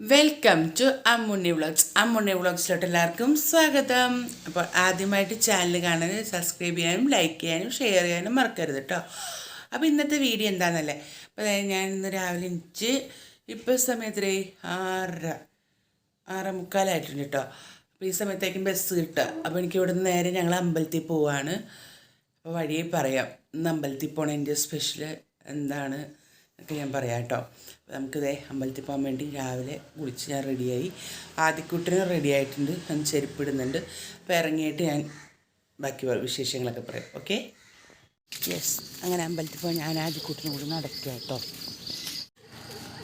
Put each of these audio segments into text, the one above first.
Welcome to Ammunni vlogs Ammunni വ്ളോഗ്സിലോട്ട് എല്ലാവർക്കും സ്വാഗതം. അപ്പോൾ ആദ്യമായിട്ട് ചാനൽ കാണാൻ സബ്സ്ക്രൈബ് ചെയ്യാനും ലൈക്ക് ചെയ്യാനും ഷെയർ ചെയ്യാനും മറക്കരുത് കേട്ടോ അപ്പോൾ ഇന്നത്തെ വീഡിയോ എന്താണെന്നല്ലേ അപ്പോൾ ഞാൻ ഇന്ന് രാവിലെ എണിച്ച് ഇപ്പോൾ സമയത്ത് ആറര ആറ് മുക്കാലായിട്ടുണ്ട് കേട്ടോ അപ്പോൾ ഈ സമയത്തേക്കും ബസ് കിട്ടുക. അപ്പോൾ എനിക്ക് ഇവിടുന്ന് നേരെ ഞങ്ങൾ അമ്പലത്തിൽ പോവാണ്. അപ്പോൾ വഴിയെ പറയാം. ഇന്ന് അമ്പലത്തിൽ പോണതിന്റെ സ്പെഷ്യൽ എന്താണ്? എന്നൊക്കെ ഞാൻ പറയാം കേട്ടോ നമുക്കിതേ അമ്പലത്തിൽ പോകാൻ വേണ്ടി രാവിലെ കുളിച്ച് ഞാൻ റെഡിയായി. ആദ്യക്കൂട്ടിന് റെഡി ആയിട്ടുണ്ട്. ഞാൻ ചെരുപ്പിടുന്നുണ്ട്. അപ്പോൾ ഇറങ്ങിയിട്ട് ഞാൻ ബാക്കി വിശേഷങ്ങളൊക്കെ പറയാം. ഓക്കെ? യെസ് അങ്ങനെ അമ്പലത്തിൽ പോകാൻ ഞാൻ ആദ്യക്കൂട്ടിനും കൂടി നടക്കുക കേട്ടോ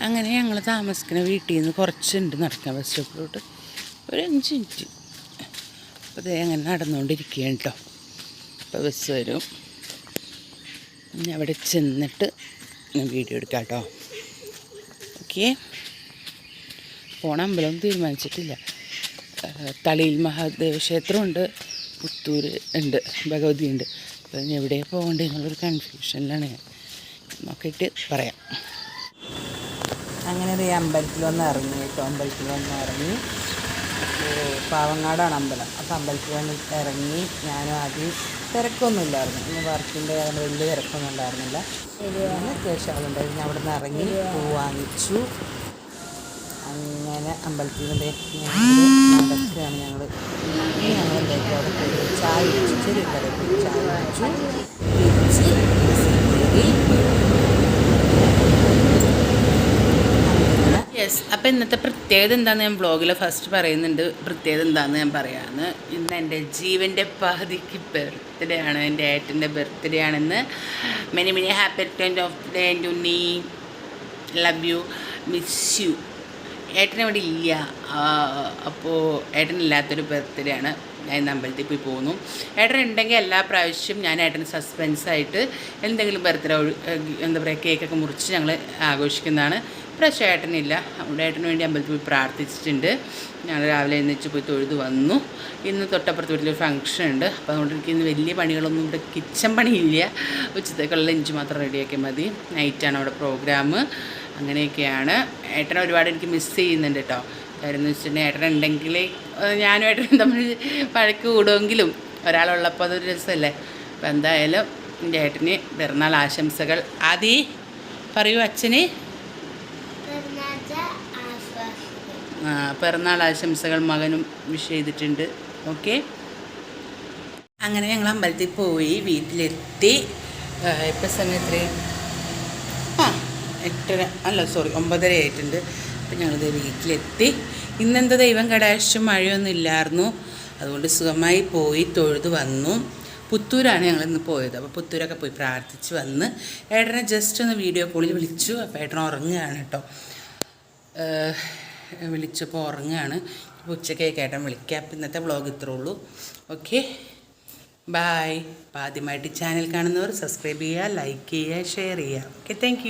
അങ്ങനെ ഞങ്ങൾ താമസിക്കുന്ന വീട്ടിൽ നിന്ന് കുറച്ചുണ്ട് നടക്കാൻ ബസ് സ്റ്റോപ്പിലോട്ട് ഒരു അഞ്ച് മിനിറ്റ്. അപ്പോൾ അതേ അങ്ങനെ നടന്നുകൊണ്ടിരിക്കുകയാണ് കേട്ടോ അപ്പോൾ ബസ് വരും. അവിടെ ചെന്നിട്ട് ഞാൻ വീഡിയോ എടുക്കാം കേട്ടോ ഓക്കെ. പോണ അമ്പലം തീരുമാനിച്ചിട്ടില്ല തളിയിൽ മഹാദേവ ക്ഷേത്രമുണ്ട് പുത്തൂർ ഉണ്ട് ഭഗവതി ഉണ്ട്. അപ്പോൾ ഞാൻ എവിടെയാണ് പോകേണ്ടത് എന്നുള്ളൊരു കൺഫ്യൂഷനിലാണ് ഞാൻ. നോക്കിയിട്ട് പറയാം. അങ്ങനെ ദേ അമ്പലത്തിൽ വന്ന് ഇറങ്ങി കേട്ടോ അമ്പലത്തിൽ വന്ന് ഇറങ്ങി പാവങ്ങാടാണ് അമ്പലം. അപ്പോൾ അമ്പലത്തിൽ വന്ന് ഇറങ്ങി ഞാനും ആദ്യം തിരക്കൊന്നുമില്ലായിരുന്നു ഇന്ന് വർക്കിന്റെ അങ്ങനെ വലിയ തിരക്കൊന്നും ഉണ്ടായിരുന്നില്ല. അത്യാവശ്യം ആളുണ്ടായിരുന്നു ഞാൻ അവിടെ നിന്ന് ഇറങ്ങി പൂ വാങ്ങിച്ചു. അങ്ങനെ അമ്പലത്തിൽ നിന്ന് നടക്കുകയാണ് ഞങ്ങൾ ഞങ്ങൾ എന്തായാലും അവിടെ പോയി. ചായ കുടിച്ചു ചെറിയ കടയിൽ പോയി ചായ തിരിച്ച് യെസ് അപ്പോൾ ഇന്നത്തെ പ്രത്യേകത എന്താണെന്ന് ഞാൻ ബ്ലോഗിൽ ഫസ്റ്റ് പറയുന്നുണ്ട്. പ്രത്യേകത എന്താണെന്ന് ഞാൻ പറയാമെന്ന് ഇന്ന് എന്റെ ജീവന്റെ പകുതിക്ക് ബർത്ത്ഡേ ആണ്. എന്റെ ഏട്ടന്റെ ബർത്ത്ഡേ ആണെന്ന് many many happy return of day Unni love you miss you ഏട്ടൻ ഇവിടെ ഇല്ല. അപ്പോൾ ഏട്ടനില്ലാത്തൊരു ബർത്ത്ഡേ ആണ്. ഞാൻ ഇന്ന് അമ്പലത്തിൽ പോയി പോകുന്നു. ഏട്ടൻ ഉണ്ടെങ്കിൽ എല്ലാ പ്രാവശ്യവും ഞാൻ ഏട്ടന് സസ്പെൻസ് ആയിട്ട് എന്തെങ്കിലും ബർത്ത്ഡേ എന്താ പറയുക കേക്കൊക്കെ മുറിച്ച് ഞങ്ങൾ ആഘോഷിക്കുന്നതാണ്. പ്രശ്നം ഏട്ടനില്ല. അവിടെ ഏട്ടന് വേണ്ടി അമ്പലത്തിൽ പോയി പ്രാർത്ഥിച്ചിട്ടുണ്ട്. ഞങ്ങൾ രാവിലെ എഴുന്നേച്ച് പോയി തൊഴുത് വന്നു. ഇന്ന് തൊട്ടപ്പുറത്ത് വീട്ടിലൊരു ഫംഗ്ഷൻ ഉണ്ട്. അപ്പോൾ അതുകൊണ്ട് എനിക്ക് ഇന്ന് വലിയ പണികളൊന്നും ഇവിടെ കിച്ചൺ പണിയില്ല. ഉച്ചത്തേക്കുള്ള ലഞ്ച് മാത്രം റെഡിയാക്കിയാൽ മതി. നൈറ്റാണ് അവിടെ പ്രോഗ്രാം അങ്ങനെയൊക്കെയാണ്. ഏട്ടനെ ഒരുപാട് എനിക്ക് മിസ് ചെയ്യുന്നുണ്ട് കേട്ടോ എന്ന് വെച്ചിട്ടുണ്ടെങ്കിൽ ഏട്ടൻ ഉണ്ടെങ്കിൽ ഞാനും ഏട്ടനും തമ്മിൽ പഴക്ക് കൂടുമെങ്കിലും ഒരാളുള്ളപ്പോൾ അതൊരു രസമല്ലേ അപ്പം എന്തായാലും എന്റെ ഏട്ടന് പിറന്നാൾ ആശംസകൾ. ആദി പറയൂ അച്ഛന്. ആ, പിറന്നാൾ ആശംസകൾ മകനും വിഷ് ചെയ്തിട്ടുണ്ട്. ഓക്കെ. അങ്ങനെ ഞങ്ങൾ അമ്പലത്തിൽ പോയി വീട്ടിലെത്തി. ഇപ്പം സമയത്ത് ആ എട്ടര അല്ല സോറി ഒമ്പതര ആയിട്ടുണ്ട്. അപ്പം ഞങ്ങളിത് വീട്ടിലെത്തി. ഇന്നെന്താ ദൈവം കടാക്ഷം മഴയൊന്നും ഇല്ലായിരുന്നു. അതുകൊണ്ട് സുഖമായി പോയി തൊഴുത് വന്നു. പുത്തൂരാണ് ഞങ്ങൾ ഇന്ന് പോയത്. അപ്പോൾ പുത്തൂരൊക്കെ പോയി പ്രാർത്ഥിച്ച് വന്ന് ഏട്ടനെ ജസ്റ്റ് ഒന്ന് വീഡിയോ കോളിൽ വിളിച്ചു. അപ്പോൾ ഏട്ടൻ ഉറങ്ങുകയാണ് കേട്ടോ. വിളിച്ചപ്പോൾ ഉറങ്ങുകയാണ്. അപ്പോൾ ഉച്ചക്കേക്ക് ഏട്ടൻ വിളിക്കുക അപ്പം ഇന്നത്തെ വ്ളോഗ് ഇത്രേ ഉള്ളൂ. ഓക്കെ ബായ് അപ്പോൾ ആദ്യമായിട്ട് ചാനൽ കാണുന്നവർ സബ്സ്ക്രൈബ് ചെയ്യുക ലൈക്ക് ചെയ്യുക ഷെയർ ചെയ്യുക. Okay thank